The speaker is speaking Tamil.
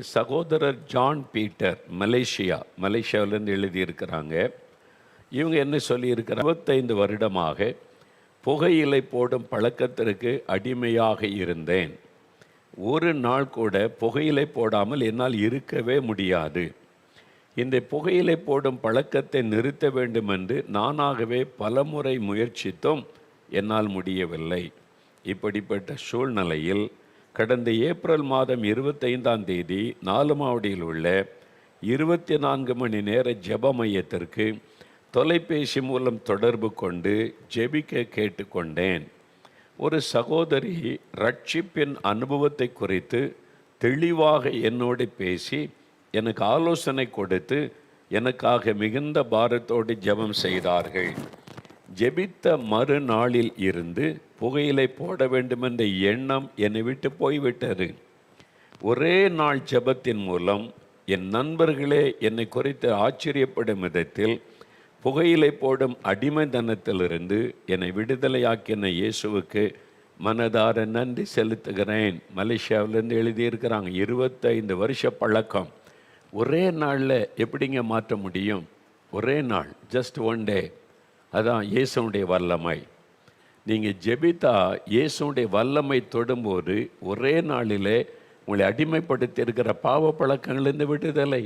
சகோதரர் ஜான் பீட்டர் மலேசியா மலேசியாவிலேருந்து எழுதியிருக்கிறாங்க. இவங்க என்ன சொல்லியிருக்கிறாங்க? இருபத்தைந்து வருடமாக புகையிலை போடும் பழக்கத்திற்கு அடிமையாக இருந்தேன். ஒரு நாள் கூட புகையிலை போடாமல் என்னால் இருக்கவே முடியாது. இந்த புகையிலை போடும் பழக்கத்தை நிறுத்த வேண்டும் என்று நானாகவே பலமுறை முயற்சித்தும் என்னால் முடியவில்லை. இப்படிப்பட்ட சூழ்நிலையில் கடந்த ஏப்ரல் மாதம் இருபத்தைந்தாம் தேதி நாலுமாவடியில் உள்ள இருபத்தி நான்கு மணி நேர ஜெப மையத்திற்கு தொலைபேசி மூலம் தொடர்பு கொண்டு ஜெபிக்க கேட்டுக்கொண்டேன். ஒரு சகோதரி ரட்சிப்பின் அனுபவத்தை குறித்து தெளிவாக என்னோடு பேசி எனக்கு ஆலோசனை கொடுத்து எனக்காக மிகுந்த பாரத்தோடு ஜெபம் செய்தார்கள். ஜெபித்த மறுநாளில் இருந்து புகையிலை போட வேண்டுமென்ற எண்ணம் என்னை விட்டு போய்விட்டது. ஒரே நாள் ஜெபத்தின் மூலம் என் நண்பர்களே என்னை குறித்து ஆச்சரியப்படும் விதத்தில் புகையிலை போடும் அடிமைத்தனத்திலிருந்து என்னை விடுதலையாக்கின இயேசுவுக்கு மனதார நன்றி செலுத்துகிறேன். மலேசியாவிலேருந்து எழுதியிருக்கிறாங்க இருபத்தைந்து வருஷ பழக்கம். ஒரே நாளில் எப்படிங்க மாற்ற முடியும்? ஒரே நாள் ஜஸ்ட் ஒன் டே அதான் இயேசுடைய வல்லமை. நீங்கள் ஜெபித்தா இயேசுடைய வல்லமை தொடும்போது ஒரே நாளிலே உங்களை அடிமைப்படுத்தி இருக்கிற பாவ பழக்கங்களிலிருந்து விடுதலை.